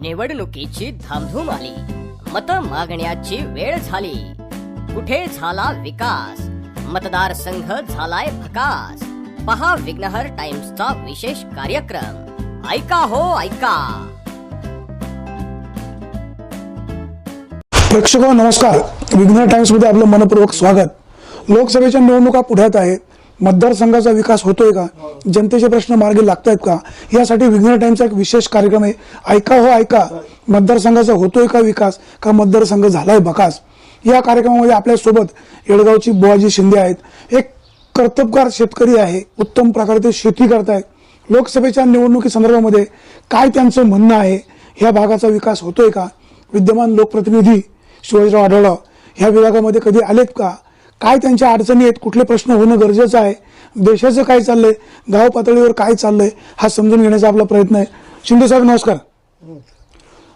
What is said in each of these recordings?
निवडणुकीची धामधूम आली. मत मागण्याची वेळ झाली. कुठे झाला विकास? मतदारसंघ झालाय भकास. पहा विघ्नहर टाइम्सचा विशेष कार्यक्रम. ऐका हो ऐका. प्रेक्षक नमस्कार. विघ्न टाइम्समध्ये आपलं मनपूर्वक स्वागत. लोकसभेच्या निवडणुका पुढ्यात आहेत. मतदारसंघाचा विकास होतोय का? जनतेचे प्रश्न मार्गी लागत आहेत का? यासाठी विघ्न टाइमचा एक विशेष कार्यक्रम आहे. ऐका हो ऐका. मतदारसंघाचा होतोय का विकास? का मतदारसंघ झालाय बकास? या कार्यक्रमामध्ये आपल्यासोबत येडगावची बुवाजी शिंदे आहेत. एक कर्तबगार शेतकरी आहे. उत्तम प्रकारे ते शेती करतायत. लोकसभेच्या निवडणुकी संदर्भामध्ये काय त्यांचं म्हणणं आहे? ह्या भागाचा विकास होतोय का? विद्यमान लोकप्रतिनिधी शिवाजीराव आढळराव ह्या विभागामध्ये कधी आलेत का? काय त्यांच्या अडचणी आहेत? कुठले प्रश्न होणं गरजेचं आहे? देशाचं काय चाललंय? गाव पातळीवर काय चाललंय? हा समजून घेण्याचा आपला प्रयत्न आहे. शिंदे साहेब नमस्कार.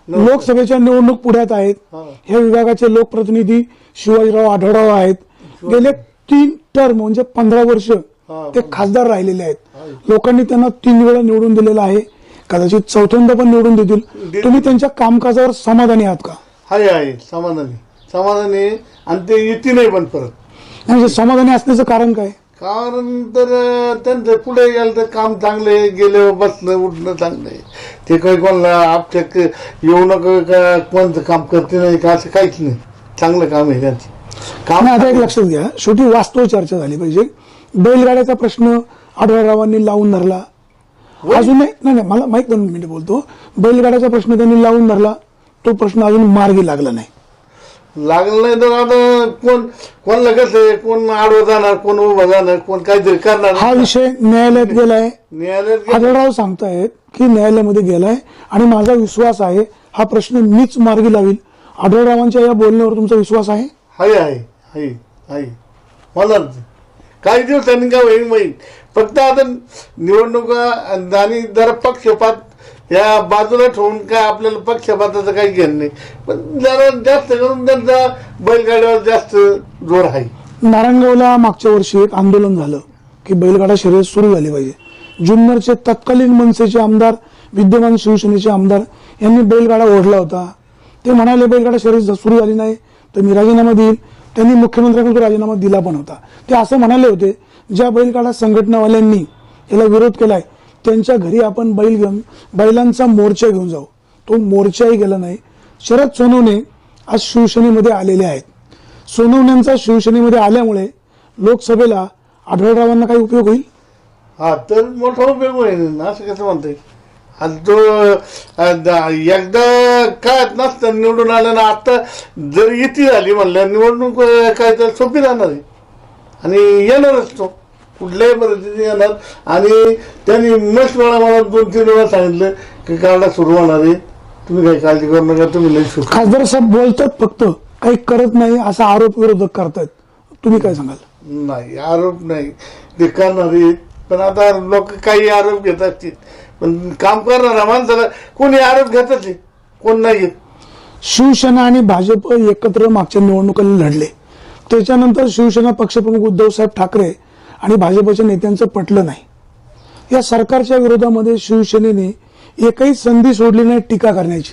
लोकसभेच्या निवडणूक पुढ्यात आहेत. ह्या विभागाचे लोकप्रतिनिधी शिवाजीराव आढळराव आहेत. गेले तीन टर्म म्हणजे पंधरा वर्ष ते खासदार राहिलेले आहेत. लोकांनी त्यांना तीन वेळा निवडून दिलेलं आहे. कदाचित चौथ्यांदा पण निवडून देतील. तुम्ही त्यांच्या कामकाजावर समाधानी आहात का? आहे आहे समाधानी. समाधानी आणि ते येते नाही पण परत. म्हणजे समाधानी असण्याचं कारण काय? कारण तर त्यांचं पुढे गेलं तर काम चांगलं आहे गेलं बसणं उठणं चांगलं आहे. ते काही कोणाला आपच्या येऊ नका का कोणतं काम करते नाही का असं काहीच नाही. चांगलं काम आहे त्यांचं. काम आता एक लक्षात घ्या. शेवटी वास्तव चर्चा झाली पाहिजे. बैलगाड्याचा प्रश्न आढळरावांनी लावून धरला. अजूनही नाही नाही मला माहीत दोन मिनिट बोलतो. बैलगाड्याचा प्रश्न त्यांनी लावून धरला. तो प्रश्न अजून मार्गी लागला नाही. लागलं नाही तर आता कोण कोणाला कसं आहे? कोण आडवं जाणार? कोण उभं जाणार? कोण काहीतरी करणार? हा विषय न्यायालयात गेलाय. न्यायालयात गेलं- आढळराव सांगतायत की न्यायालयामध्ये गेलाय आणि माझा विश्वास आहे हा प्रश्न मीच मार्गी लावील आढळरावांच्या या बोलण्यावर तुमचा विश्वास आहे? आहे आहे आहे आहे. होणार ते. काही दिवसांनी का होईल माहीत फक्त आता निवडणुका आणि जरा पक्षपात या बाजूला ठेवून काय आपल्याला पक्षपाताचं काही घेणं नाही. पण जरा जास्त करून त्यांचा बैलगाड्यावर जास्त जोर आहे. नारायणगावला मागच्या वर्षी एक आंदोलन झालं की बैलगाडा शर्यत सुरू झाली पाहिजे. जुन्नरचे तत्कालीन मनसेचे आमदार विद्यमान शिवसेनेचे आमदार यांनी बैलगाडा ओढला होता. ते म्हणाले बैलगाडा शर्यत सुरू झाली नाही तर मी राजीनामा देईल. त्यांनी मुख्यमंत्र्यांकडून राजीनामा दिला पण होता. ते असं म्हणाले होते ज्या बैलगाडा संघटनावाल्यांनी याला विरोध केलाय त्यांच्या घरी आपण बैल घेऊन बैलांचा मोर्चा घेऊन जाऊ. तो मोर्चाही गेला नाही. शरद सोनवणे आज शिवसेनेमध्ये आलेले आहेत. सोनवण्यांचा शिवसेनेमध्ये आल्यामुळे लोकसभेला आढळरावांना काही उपयोग होईल? हा तर मोठा उपयोग होईल ना असं कसं म्हणते आणि तो द- एकदा काय नसतं निवडून आलं ना आता जर युती झाली म्हणलं निवडणूक काय तर सोपी राहणार आहे. आणि येणारच तो. कुठल्याही परिस्थिती येणार. आणि त्यांनी मस्त वेळा मला दोन तीन वेळा सांगितलं की काढा सुरू होणार आहे. तुम्ही काही काळजी करू नका तुम्ही लई सुरू. खासदार साहेब बोलतात फक्त काही करत नाही असा आरोप विरोधक करतायत. तुम्ही काय सांगाल? नाही आरोप नाही. ते करणारे पण आता लोक काही आरोप घेत असतील. पण काम करणारा माणसाला कोणी आरोप घेतच आहे कोण नाही घेत. शिवसेना आणि भाजप एकत्र मागच्या निवडणुकीला लढले. त्याच्यानंतर शिवसेना पक्षप्रमुख उद्धव साहेब ठाकरे आणि भाजपच्या नेत्यांचं पटलं नाही. या सरकारच्या विरोधामध्ये शिवसेनेने एकही संधी सोडली नाही टीका करण्याची.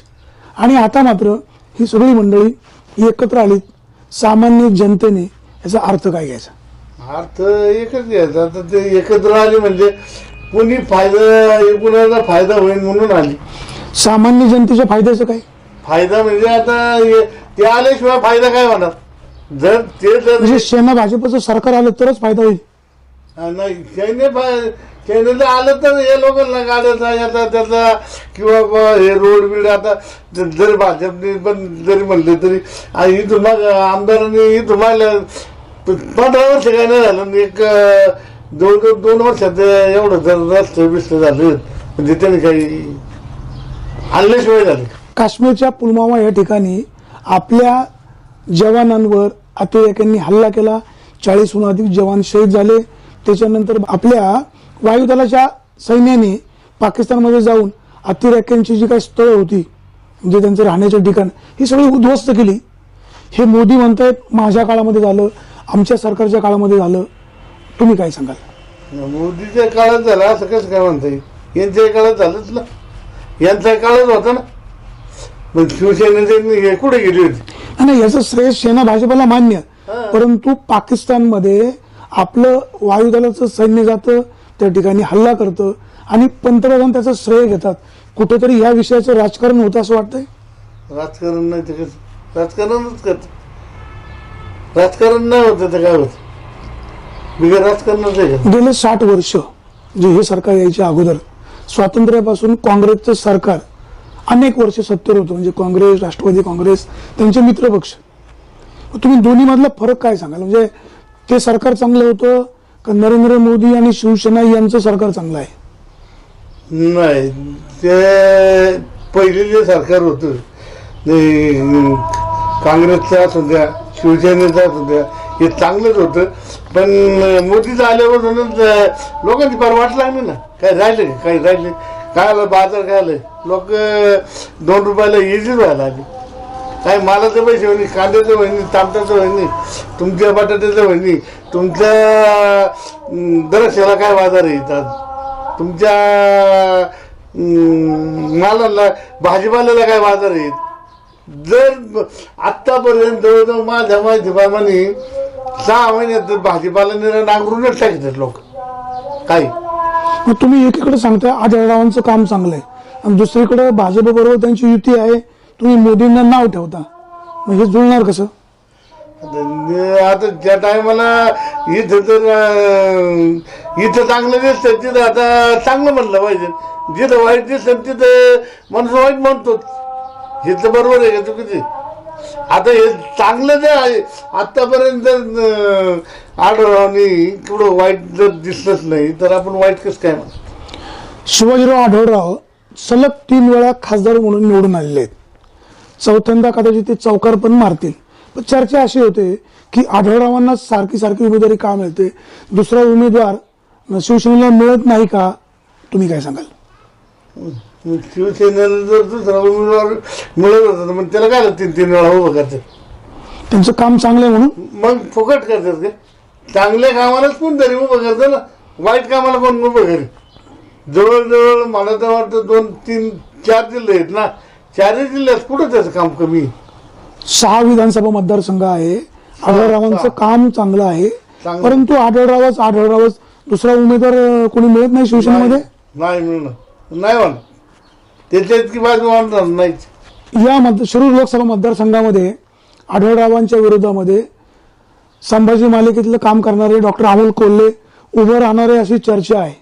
आणि आता मात्र ही सगळी मंडळी एकत्र आलीत सामान्य जनतेने याचा अर्थ काय घ्यायचा? अर्थ एकच घ्यायचा. आता ते एकत्र आले म्हणजे कोणी फायदा एकूणाचा फायदा होईल म्हणून आली. सामान्य जनतेच्या फायद्याचं काय? फायदा म्हणजे आता ते आल्याशिवाय फायदा काय होणार? जर ते जर म्हणजे सेना भाजपचं सरकार आलं तरच फायदा होईल. नाही त्याने त्याने आलं तर हे लोकांना गाड्याचा याचा त्याचा किंवा हे रोड बीड आता जरी भाजपने पण जरी म्हणले तरी ही इथून आमदारांनी इथून तुम्हाला पंधरा वर्ष काय नाही झालं आणि एक जवळजवळ दोन वर्षात एवढं जर रस्ते बिस्ते झाले म्हणजे त्याने काही आणल्याशिवाय झाले. काश्मीरच्या पुलवामा या ठिकाणी आपल्या जवानांवर अतिरेक्यांनी हल्ला केला. चाळीसहून अधिक जवान शहीद झाले. त्याच्यानंतर आपल्या वायुदलाच्या सैन्याने पाकिस्तानमध्ये जाऊन अतिरेक्यांची जी काही स्थळं होती म्हणजे त्यांचं राहण्याचं ठिकाण ही सगळी उद्ध्वस्त केली. हे मोदी म्हणतायत माझ्या काळामध्ये झालं आमच्या सरकारच्या काळामध्ये झालं. तुम्ही काय सांगाल? मोदीच्या काळात झालं असं कसं काय म्हणता येईल यांच्या काळात झालंच ना. यांचा काळच होता ना. शिवसेनेचे हे कुठे गेली होती? नाही याचं श्रेय सेना भाजपला मान्य परंतु पाकिस्तानमध्ये आपलं वायुदलाचं सैन्य जातं त्या ठिकाणी हल्ला करतं आणि पंतप्रधान त्याचं श्रेय घेतात. कुठेतरी या विषयाचं राजकारण होतं असं वाटतंय? राजकारण नाही ते कसं? राजकारणच करत. राजकारण नाही होतं तर काय होत बिगर राजकारणच आहे गेले साठ वर्ष जे हे सरकार यायच्या अगोदर स्वातंत्र्यापासून काँग्रेसचं सरकार अनेक वर्ष सत्तेवर होतं. म्हणजे काँग्रेस राष्ट्रवादी काँग्रेस त्यांचे मित्रपक्ष. तुम्ही दोन्ही मधला फरक काय सांगाल? म्हणजे ते सरकार चांगलं होतं का नरेंद्र मोदी आणि शिवसेना यांचं सरकार चांगलं आहे? नाही ते पहिले जे सरकार होतं ते काँग्रेसचं असू द्या शिवसेनेचं असू द्या हे चांगलंच होतं. पण मोदीचं आल्यापासून लोकांची फार वाट लागली ना. काय राहिले का? काही राहिले? काय आलं? बाजार काय आलं? लोक दोन रुपयाला इझीच व्हायला आली काय मालाचे पैसे होईनी कांद्याचं होईनी तांबट्याचं होईनी तुमच्या बटाट्याचं होईनी तुमच्या दरक्षाला काय बाजार येतात तुमच्या मालाला भाजीपाल्याला काय बाजार आहेत जर आत्तापर्यंत जवळजवळ माझ्या माहितीप्रमाणे सहा महिन्यात भाजीपाला निरा नांगरूनच टाकतात लोक. काही मग तुम्ही एकीकडे सांगताय आढळरावांचं काम चांगलं आहे आणि दुसरीकडे भाजप बरोबर त्यांची युती आहे. तुम्ही मोदींना नाव ठेवता. मग हे जुळणार कसं? आता आता ज्या टायमाला इथं तर अं, इथं चांगलं दिसतं तिथं आता चांगलं म्हणलं पाहिजे. जिथं वाईट दिसतं तिथं माणूस वाईट म्हणतोच हे तर बरोबर आहे का चुकीचे? आता हे चांगलं जे आहे आतापर्यंत अं, आढळरावनी केवढं वाईट जर दिसलंच नाही तर आपण वाईट कसं काय म्हणतो शिवाजीराव आढळराव सलग तीन वेळा खासदार म्हणून निवडून आलेले आहेत. चौथ्यांदा कदाचित ते चौकार पण मारतील. पण चर्चा अशी होते की आढळरावांना सारखी सारखी उमेदवारी का मिळते? दुसरा उमेदवार शिवसेनेला मिळत नाही का? तुम्ही काय सांगाल? शिवसेनेला जर दुसरा उमेदवार मिळत होता मग त्याला काय तीन तीन वेळा उभं करतात त्यांचं काम चांगलं आहे म्हणून? मग फुकट करतात का? चांगल्या कामालाच कोण तरी उभं करतं ना? वाईट कामाला कोण उभं करेल? जवळजवळ मला तर वाटतं दोन तीन चार जिल्हे आहेत ना? चारही जिल्ह्यात कुठं त्याचं काम कमी? सहा विधानसभा मतदारसंघ आहे. आढळरावांचं. काम चांगलं आहे. चांगलं. परंतु आढळरावच आढळरावच दुसरा उमेदवार अं, कोणी मिळत नाही शिवसेनेमध्ये? नाही मिळणं नाही म्हणा त्याच्या इतकी बाजू आणणार नाहीच या मत शिरूर लोकसभा मतदारसंघामध्ये आढळरावांच्या विरोधामध्ये संभाजी मालिकेतलं काम करणारे डॉक्टर अमोल कोल्हे उभं राहणारे अशी चर्चा आहे.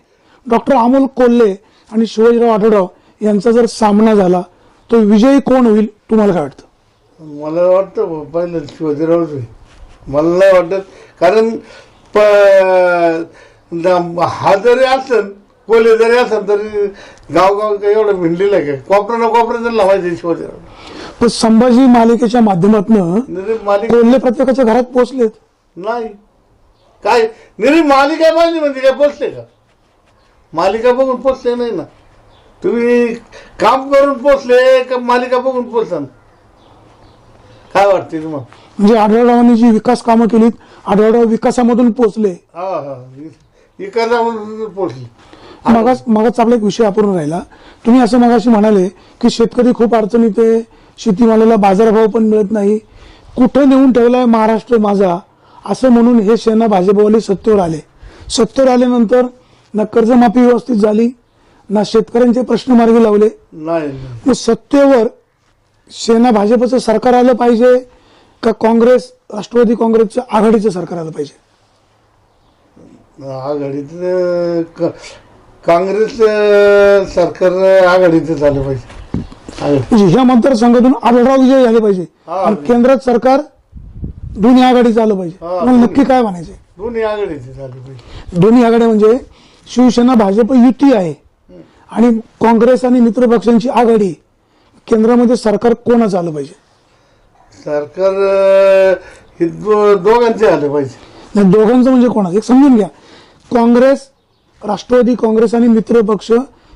डॉक्टर अमोल कोल्हे आणि शिवाजीराव आढळराव यांचा जर सामना झाला तो विजयी कोण होईल तुम्हाला काय वाटतं? मला वाटतं पहिलं शिवाजीरावच होईल. मला नाही वाटत. कारण प न- हा जरी असेल कोले जरी असेल तरी गावगाव काही एवढं भिंडलेलं आहे. का कोपरा ना कोपरा त्यांना माहिती शिवाजीराव. पण संभाजी मालिकेच्या माध्यमातून निरी मालिक कोल्हे प्रत्येकाच्या घरात पोहोचलेत. नाही. काय? निरी मालिका पाहिजे म्हणजे काय पोचले का? मालिका बघून पोचले नाही ना. तुम्ही काम करून पोचले का मालिका बघून पोचता काय वाटते तुम्हाला? म्हणजे आढळरावांनी जी विकास कामं केलीत आढळराव विकासामधून हा हा. इकडचा म्हणून पोचली मगाच मगाच आपला एक विषय अपूर्ण राहिला. तुम्ही असं मगाशी म्हणाले की शेतकरी खूप अडचणीत आहे शेतीमालाला बाजारभाव पण मिळत नाही. कुठं नेऊन ठेवलाय महाराष्ट्र माझा? असं म्हणून हे सेना भाजपवाले सत्तेवर आले. सत्तेवर आल्यानंतर ना कर्जमाफी व्यवस्थित झाली ना शेतकऱ्यांचे प्रश्न मार्गी लावले. नाही मग सत्तेवर सेना भाजपचं सरकार आलं पाहिजे का काँग्रेस राष्ट्रवादी काँग्रेसचं आघाडीचं सरकार आलं पाहिजे? क- काँग्रेस अं, सरकार आघाडीचं झालं पाहिजे. आघाडी. म्हणजे ह्या मतदारसंघातून आढळराव विजय झाले पाहिजे. हा. आणि केंद्रात सरकार दोन्ही आघाडीचं आलं पाहिजे. हा, नक्की काय म्हणायचे दोन्ही आघाडीचे झाले पाहिजे. दोन्ही आघाड्या म्हणजे शिवसेना भाजप युती आहे. आणि काँग्रेस आणि मित्र पक्षांची आघाडी केंद्रामध्ये सरकार कोणाचं आलं पाहिजे? सरकार हे दो- दोघांचे झाले पाहिजे. या दोघांचं म्हणजे कोणाचं? एक समजून घ्या. काँग्रेस राष्ट्रवादी काँग्रेस आणि मित्र पक्ष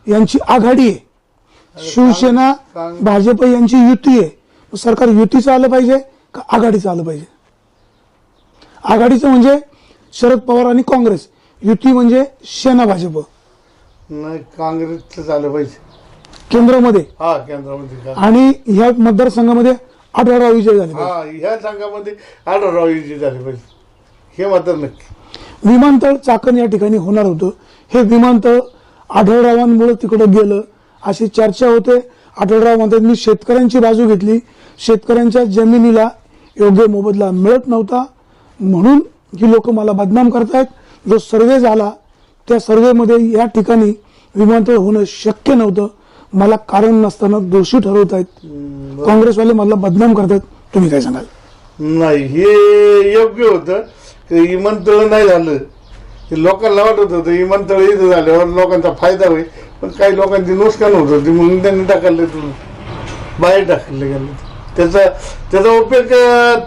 यांची आघाडी आहे. शिवसेना भाजप यांची युती आहे. मग सरकार युतीचं आलं पाहिजे का आघाडीचं आलं पाहिजे? आघाडीचं म्हणजे शरद पवार आणि काँग्रेस. युती म्हणजे सेना भाजप. नाही काँग्रेसचं झालं पाहिजे. केंद्रामध्ये? हा केंद्रामध्ये का आणि ह्या मतदारसंघामध्ये आढळराव विजय झाले हा ह्या संघामध्ये आढळराव जी झाली पाहिजे. हे मात्र नक्की. विमानतळ चाकण या ठिकाणी होणार होतं. हे विमानतळ आढळरावांमुळे तिकडे गेलं. अशी चर्चा होते. आढळराव म्हणतात मी शेतकऱ्यांची बाजू घेतली. शेतकऱ्यांच्या जमिनीला योग्य मोबदला मिळत नव्हता. म्हणून ही लोक मला बदनाम करतायत. जो सर्वे झाला त्या सर्वेमध्ये या ठिकाणी विमानतळ होणं शक्य नव्हतं. मला कारण नसताना दोषी ठरवत आहेत. काँग्रेसवाले मला बदनाम करतायत तुम्ही काय सांगाल? नाही हे योग्य होतं. की विमानतळ नाही झालं. हे लोकांना वाटत होतं विमानतळ इथं झाल्यावर लोकांचा फायदा होईल. पण काही लोकांची नुकसान होत होती म्हणून त्यांनी टाकलं तुम्ही बाहेर टाकलं गेलं. त्याचा त्याचा उपयोग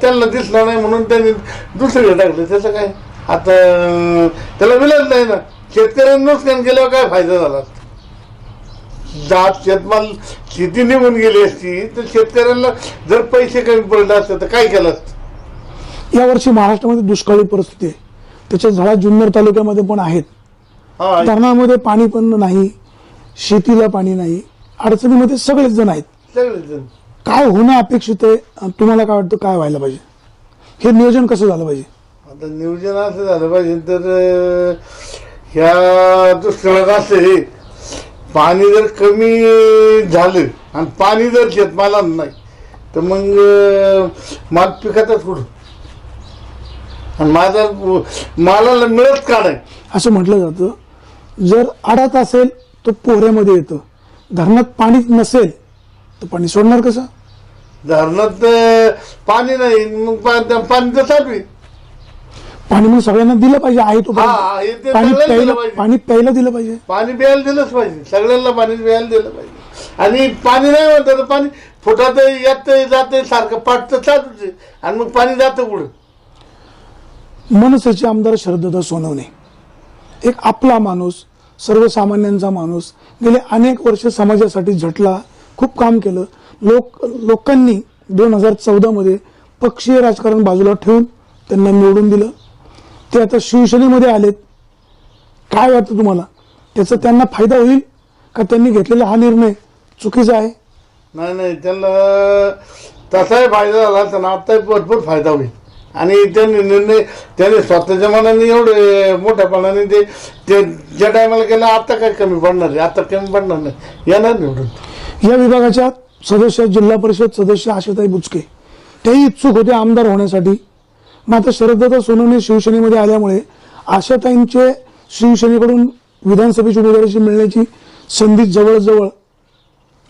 त्यांना दिसला नाही म्हणून त्यांनी दुसरीकडे टाकलं. त्याचं काय? आता त्याला मिळत नाही ना. शेतकऱ्यांना नुकसान केल्यावर काय फायदा झाला? जात शेतमाल शेती निघून गेली असती तर शेतकऱ्यांना जर पैसे कमी पडले असते तर काय केलं असतं? यावर्षी महाराष्ट्रामध्ये दुष्काळी परिस्थिती आहे. त्याच्या झळा जुन्नर तालुक्यामध्ये पण आहेत. धरणामध्ये पाणी पण नाही शेतीला पाणी नाही अडचणीमध्ये सगळेच जण आहेत. सगळेजण काय होणं अपेक्षित आहे? तुम्हाला काय वाटतं? काय व्हायला पाहिजे? हे नियोजन कसं झालं पाहिजे? आता नियोजन असं झालं पाहिजे तर ह्या दुष्काळात असे पाणी जर कमी झालं आणि पाणी जर शेतमालात नाही तर मग माल पिकातच कुठं? आणि माझा मालाला मिळत का नाही? असं म्हटलं जातं जर आडात असेल तर पोहऱ्यामध्ये येतं. धरणात पाणीच नसेल तर पाणी सोडणार कसं? धरणात पाणी नाही मग पा- पाणी तर आहे. पाणी मग सगळ्यांना दिलं पाहिजे आहे तो हा, हे ते पाणी सगळ्यांना प्यायला दिलं पाहिजे. पाणी प्यायला दिलं पाहिजे. पाणी प्यायला दिलंच पाहिजे. सगळ्यांना पाणी प्यायला दिलं पाहिजे. आणि पाणी नाही म्हणतं तर पाणी फुटात येत जाते सारखं पाठ तर चालूच आहे. आणि मग पाणी जातं कुठं? मनसेचे आमदार शरदत्त सोनवणे. एक आपला माणूस सर्वसामान्यांचा माणूस गेले अनेक वर्ष समाजासाठी झटला खूप काम केलं. लोक लोकांनी दोन हजार चौदामध्ये पक्षीय राजकारण बाजूला ठेवून त्यांना निवडून दिलं. ते आता शिवसेनेमध्ये आलेत. काय वाटतं तुम्हाला? त्याचा त्यांना फायदा होईल का त्यांनी घेतलेला हा निर्णय चुकीचा आहे? नाही नाही त्यांना तसाही फायदा झाला तर आताही भरपूर फायदा होईल. आणि त्यांनी निर्णय त्याने स्वतःच्या मनाने एवढे मोठ्यापणाने ते ते ज्या टायमाला केलं आता काय कमी पडणार आहे आता कमी पडणार नाही. येणार निवडून. या विभागाच्या सदस्य जिल्हा परिषद सदस्य आशाताई बुचके तेही इच्छुक होते आमदार होण्यासाठी. मात्र शरदत्त सोनवणे शिवसेनेमध्ये आल्यामुळे आशाताईंचे शिवसेनेकडून विधानसभेची उमेदवारीची मिळण्याची संधी जवळजवळ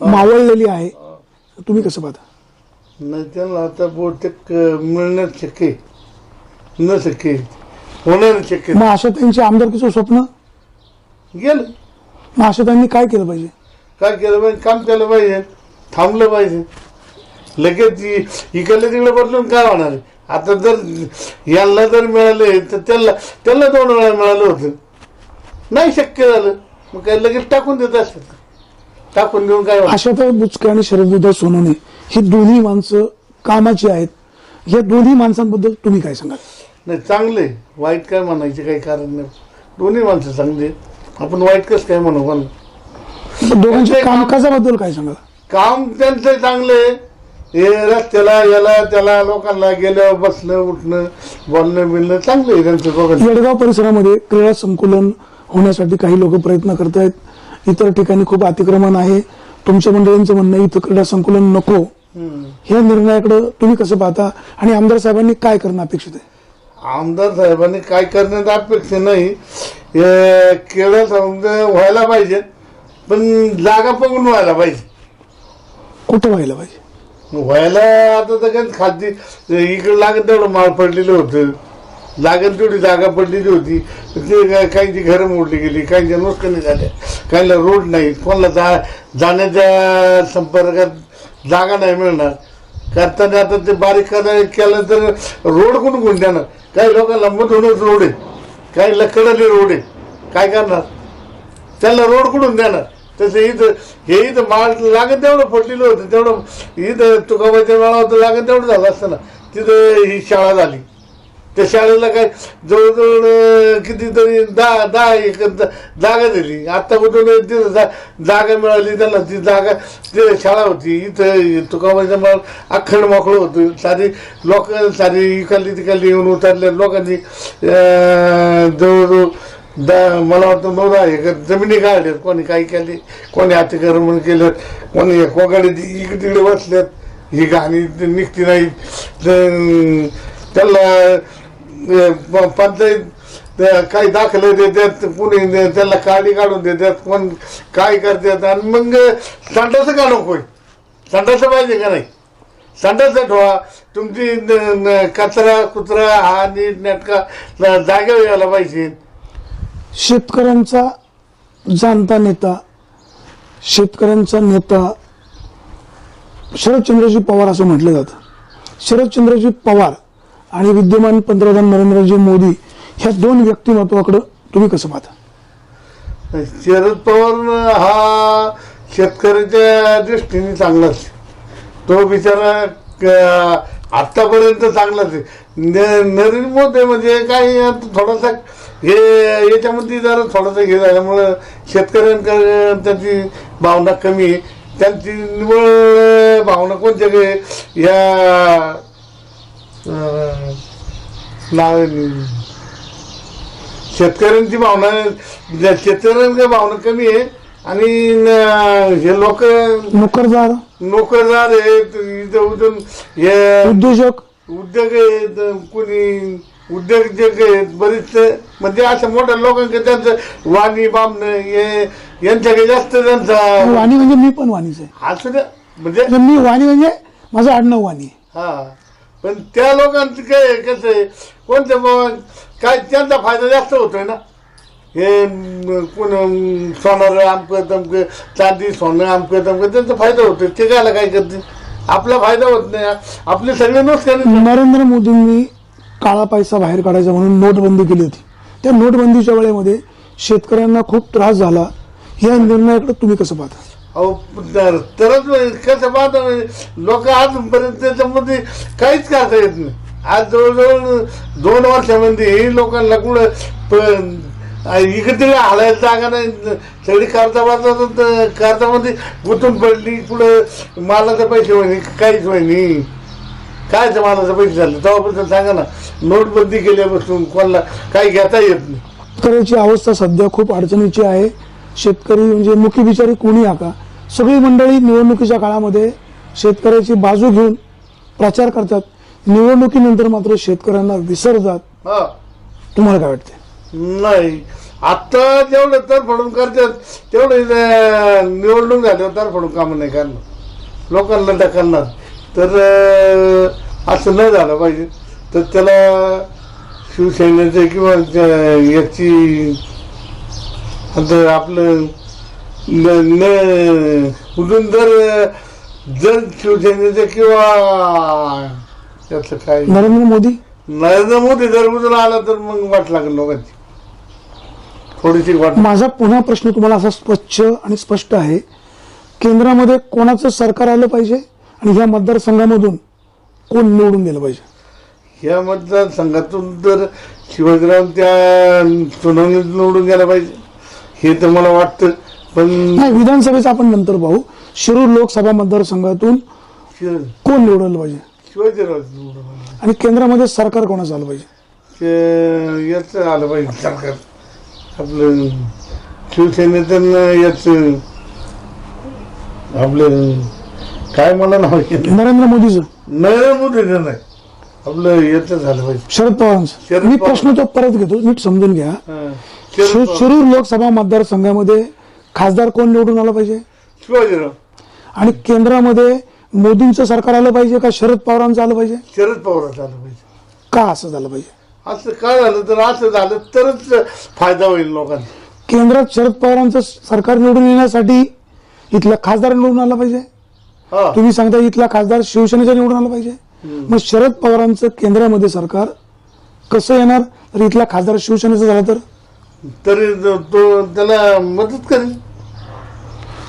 मावळलेली आहे. तुम्ही कसं पाहता? नाही त्यांना आता बहुतेक मिळणं शक्य. न शक्य आहे. होणं शक्य मग आशाताईंचे आमदारकीचं स्वप्न? गेलं. मग आशाताईंनी काय केलं पाहिजे? काय केलं पाहिजे? काम केलं पाहिजे. थांबलं पाहिजे. लगेच इ- इकडलं तिकडे बदलून काय होणार आहे? आता जर यांना जर मिळाले तर त्याला त्याला दोन वेळा मिळालं होतं. नाही शक्य झालं. मग काय लगेच टाकून देत असतात. टाकून देऊन काय? आशाताई बुचके आणि शरदत्त सोनवणे ही दोन्ही माणसं कामाची आहेत. या दोन्ही माणसांबद्दल तुम्ही काय सांगाल? नाही चांगले. वाईट काय म्हणायचे काही कारण नाही. दोन्ही माणसं चांगली. आपण वाईट कसं काय म्हणू? पण दोघांच्या कामकाजाबद्दल काय सांगाल? काम त्यांचं चांगलं आहे. हे रस्त्याला याला त्याला लोकांना गेलं बसणं उठणं बोलणं बिलणं चांगलं आहे त्यांचं दोघांचं येडगाव परिसरामध्ये क्रीडा संकुलन होण्यासाठी काही लोक प्रयत्न करत आहेत. इतर ठिकाणी खूप अतिक्रमण आहे. तुमच्या मंडळींचं म्हणणं आहे, इथं क्रीडा संकुलन नको. ह्या निर्णयाकडे तुम्ही कसं पाहता? आणि आमदार साहेबांनी काय करणं अपेक्षित आहे? आमदार साहेबांनी काय करण्यात अपेक्षा नाही. हे केळं समजा व्हायला पाहिजे पण जागा बघून व्हायला पाहिजे. कुठं व्हायला पाहिजे? व्हायला आता तर काही खाद्य इकडे लागत तेवढं माळ पडलेलं होतं. लागत तेवढी जागा पडलेली होती. ते काहींची घरं मोडली गेली काहींच्या नुकसानी झाल्या काहीला रोड नाही कोणाला जा जाण्याच्या संपर्कात जागा नाही मिळणार. करताना आता ते बारीक करायला केलं तर रोड कोण कोण देणार? काही लोकांना मधूनच रोड आहे. काहीला कडले रोड आहे. काय करणार? त्याला रोड कुठून देणार? तसं इथं हे इथं माळ लागत तेवढं फुटलेलं होतं तेवढं इथं तुकाबाईच्या वेळा होतं लागत तेवढं झालं असतं ना. तिथं ही शाळा झाली. त्या शाळेला काय जवळजवळ कितीतरी दहा दहा एक जागा दिली. आत्ता कुठून तिथं जा- जागा मिळाली त्यांना ती जागा ती शाळा होती. इथं तुकाबाईच्या मला अखंड मोकळं होतं. सारी लोक सारी इकडली तिकडली येऊन उतरल्या. लोकांनी जवळजवळ द मला वाटतं नऊ हे एकर जमिनी काढल्यात कोणी काही केली कोणी अतिक्रमण केलं कोणी कोगाडी इकडे तिकडे बसल्यात ही गाणी निघती नाही. त्याला पंचायत काही दाखले देतात कोणी त्याला काढी काढून देतात कोण काय करतात आणि मग संडासं का नकोय संडासं पाहिजे का नाही? संडास ठेवा. तुमची न- कचरा कुत्रा हा नीट नेटका जागा यायला पाहिजे. शेतकऱ्यांचा जाणता नेता शेतकऱ्यांचा नेता शरदचंद्रजी पवार असं म्हटलं जातं. शरदचंद्रजी पवार आणि विद्यमान पंतप्रधान नरेंद्रजी मोदी ह्या दोन व्यक्तिमत्वाकडं तुम्ही कसं पाहता? शरद पवार हा शेतकऱ्याच्या दृष्टीने चांगलाच तो बिचारा आत्तापर्यंत आतापर्यंत चांगलाच आहे. न- नरेंद्र मोदी म्हणजे काही थोडासा हे याच्यामध्ये जरा थोडासा हे झाल्यामुळं शेतकऱ्यांकडे त्याची भावना कमी आहे. त्यांची निवड भावना कोणत्या या नाव शेतकऱ्यांची भावना शेतकऱ्यांची भावना कमी आहे आणि हे लोक नोकरदार. नोकरदार आहेत. इथं उजून हे उद्योजक. उद्योग आहेत. कोणी उद्योजक बरेच म्हणजे अशा मोठ्या लोकांकडे त्यांचं वाणी बामणं हे यांच्याकडे जास्त त्यांचा वाणी म्हणजे मी पण वाणीच आहे. असं म्हणजे म्हणजे मी वाणी म्हणजे माझं आडनाव वाणी. आहे. हा. पण त्या लोकांचं काय कसं आहे कोणत्या मग काय त्यांचा फायदा जास्त होतोय ना? हे म, कोण म, सोनार आमकं तमकं चांदी सोनं आमकं तमकं त्यांचा फायदा होतोय. ते कायला काय करते आपला फायदा होत नाही. आपले सगळे नुकसान नरेंद्र मोदींनी काळा पैसा बाहेर काढायचा म्हणून नोटबंदी केली होती. त्या नोटबंदीच्या वेळेमध्ये शेतकऱ्यांना खूप त्रास झाला. या निर्णयाकडे तुम्ही कसं पाहता? अहो तर- तरच म्हणजे कसं पाहता म्हणजे लोक आजपर्यंत त्याच्यामध्ये काहीच करता येत नाही. आज जवळजवळ दोन वर्षामध्ये लोकांना कुठं प- इकडे तिकडे हालायला जागा नाही. सगळी कर्जा बाजार कर्जामध्ये गुंतून पडली. कुठं मालाचे पैसे म्हणे काहीच होईनी कायचं मालाचे पैसे झाले? तेव्हापासून सांगा ना. नोटबंदी केल्यापासून कोणाला काही घेता येत नाही. शेतकऱ्याची अवस्था सध्या खूप अडचणीची आहे. शेतकरी म्हणजे मुखी बिचारी कोणी आका सगळी मंडळी निवडणुकीच्या काळामध्ये शेतकऱ्याची बाजू घेऊन प्रचार करतात. निवडणुकीनंतर मात्र शेतकऱ्यांना विसरतात. हा. तुम्हाला काय वाटते नाही. आता जेवढं तरफडून करतात तेवढे निवडणूक झाल्यावर तरफडून कामं नाही करणार. लोकांना ढकलणार तर असं नाही झालं पाहिजे. तर त्याला शिवसेनेचं किंवा याची आता आपलं न न- कुठून जर जर शिवसेनेचं किंवा याचं काय? नरेंद्र मोदी? नरेंद्र मोदी जर उजून आला तर मग वाट लागेल लोकांची. थोडीशी वाट माझा पुन्हा प्रश्न तुम्हाला असा स्वच्छ आणि स्पष्ट आहे. केंद्रामध्ये कोणाचं सरकार आलं पाहिजे? आणि ह्या मतदारसंघामधून कोण निवडून गेलं पाहिजे? या मतदारसंघातून तर शिवाजीराव त्या सुनावणीत निवडून गेला पाहिजे. हे तर मला वाटतं पण नाही विधानसभेचं आपण नंतर पाहू. शिरूर लोकसभा मतदारसंघातून कोण निवडलं पाहिजे? शिवाजीराव निवडून आला. आणि केंद्रामध्ये सरकार कोणाचं आलं पाहिजे? ते याचं आलं पाहिजे सरकार. आपलं शिवसेनेचं याच आपलं काय मला नाव येतं? नरेंद्र मोदीचं. नरेंद्र मोदीचं नाही? आपलं याचं झालं पाहिजे. शरद पवारांचं शरद मी. प्रश्न तो परत घेतो नीट समजून घ्या. हा. शि- शरद पवार. शिरूर लोकसभा मतदारसंघामध्ये खासदार कोण निवडून आलं पाहिजे? शिवाजीराव. आणि केंद्रामध्ये मोदींचं सरकार आलं पाहिजे का शरद पवारांचं आलं पाहिजे? शरद पवाराचं आलं पाहिजे. का असं झालं पाहिजे? असं काय झालं? तर असं झालं तरच फायदा होईल लोकांना. केंद्रात शरद पवारांचं सरकार निवडून येण्यासाठी इथला खासदार निवडून आला पाहिजे? तुम्ही सांगता इथला खासदार शिवसेनेचा निवडून आला पाहिजे. मग शरद पवारांचं केंद्रामध्ये सरकार कसं येणार? तर इथला खासदार शिवसेनेचा झाला तर? तरी तो त्याला मदत करेल.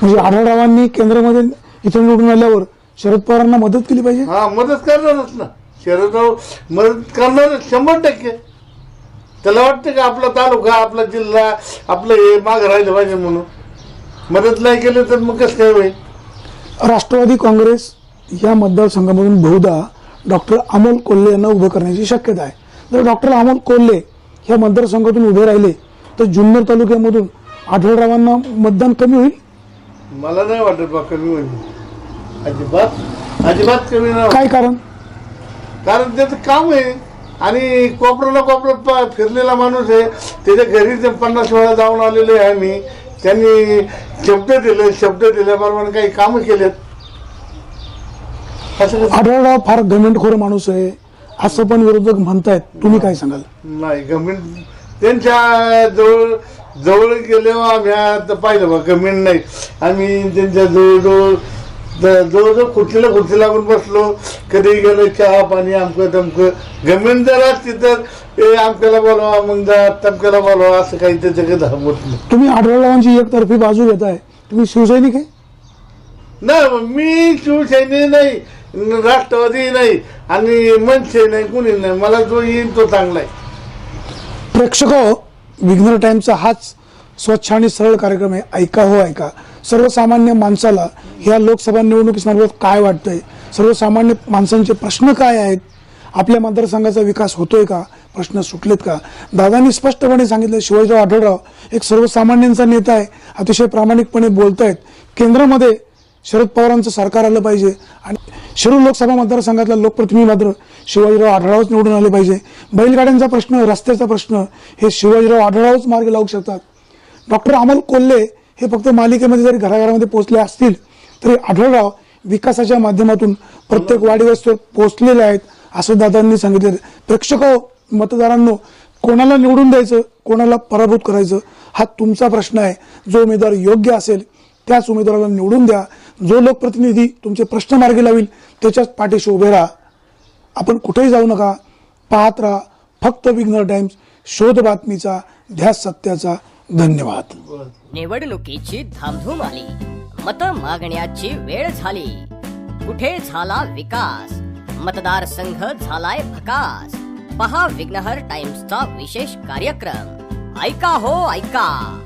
म्हणजे आढळरावांनी केंद्रामध्ये इथे निवडून आल्यावर शरद पवारांना मदत केली पाहिजे? हा मदत करणारच ना. शरदराव मदत करणार शंभर टक्के. त्याला वाटतं का आपला तालुका आपला जिल्हा आपलं हे मागं राहिलं पाहिजे म्हणून. मदत नाही केलं तर मग कसं काय होईल? राष्ट्रवादी काँग्रेस या मतदारसंघामधून बहुधा डॉक्टर अमोल कोल्हे यांना उभं करण्याची शक्यता आहे. जर डॉक्टर अमोल कोल्हे या मतदारसंघातून उभे राहिले तर जुन्नर तालुक्यामधून आढळरावांना मतदान कमी होईल? मला नाही वाटत बा कमी होईल. अजिबात अजिबात कमी नाही काय कारण? कारण त्याचं काम आहे. आणि कोपऱ्याला कोपऱ्यात फिरलेला माणूस आहे. त्याच्या घरी ते पन्नास वेळा जाऊन आलेले आहे आम्ही. त्यांनी शब्द दिले शब्द दिल्याप्रमाणे काही कामं केलेत. असं कसं? आढळराव फार घमेंटखोर माणूस आहे. असं पण विरोधक म्हणतायत. तुम्ही काय सांगाल? नाही गमेंट त्यांच्या जवळ जवळ गेल्यावर आम्ही आता पाहिलं बा गमेंट नाही. आम्ही त्यांच्या जवळजवळ जवळजवळ खुर्चीला खुर्ची लागून बसलो. कधी गेलो चहा पाणी आमकं तमकं गमेंट जर तर ए आमक्याला बोलवा मग जा तमक्याला बोलवा असं काही त्याच्याकडे होत नाही तुम्ही आढळरावांची एकतर्फी बाजू घेताय. तुम्ही शिवसैनिक आहे? नाही मी शिवसैनी नाही राष्ट्रवादी नाही आणि मनसे नाही कुणी नाही. मला जो येईल तो चांगला आहे. प्रेक्षक विघ्नर टाइमचा हाच स्वच्छ आणि सरळ कार्यक्रम आहे. ऐका हो ऐका. सर्वसामान्य माणसाला ह्या लोकसभा निवडणुकीसंदर्भात काय वाटतंय? सर्वसामान्य माणसांचे प्रश्न काय आहेत? आपल्या मतदारसंघाचा विकास होतोय का? प्रश्न सुटलेत का? दादांनी स्पष्टपणे सांगितलं शिवाजीराव आढळराव एक सर्वसामान्यांचा नेता आहे अतिशय प्रामाणिकपणे बोलत आहेत केंद्रामध्ये शरद पवारांचं सरकार आलं पाहिजे आणि शिरूर लोकसभा मतदारसंघातला लोकप्रतिनिधी मात्र शिवाजीराव आढळरावच निवडून आले पाहिजे. बैलगाड्यांचा प्रश्न रस्त्याचा प्रश्न हे शिवाजीराव आढळरावच मार्ग लावू शकतात. डॉक्टर अमोल कोल्हे हे फक्त मालिकेमध्ये जरी घराघरामध्ये पोहोचले असतील तरी आढळराव विकासाच्या माध्यमातून प्रत्येक वाडीवस्तीवर पोहोचलेले आहेत असं दादांनी सांगितले प्रेक्षक हो, मतदारांनो कोणाला निवडून द्यायचं कोणाला पराभूत करायचं हा तुमचा प्रश्न आहे. जो उमेदवार योग्य असेल त्याच उमेदवाराला निवडून द्या. जो लोकप्रतिनिधी तुमचे प्रश्न मार्गी लावील त्याच्याच पाठीशी उभे राहा. आपण कुठेही जाऊ नका. पाहत राहा. फक्त विघ्नर टाइम्स शोध बातमीचा ध्यास सत्याचा धन्यवाद. निवडणुकीची धामधूम आली. मत मागण्याची वेळ झाली. कुठे झाला विकास? मतदारसंघ झालाय भकास. पहा विघ्नहर टाइम्सचा विशेष कार्यक्रम. ऐका हो ऐका.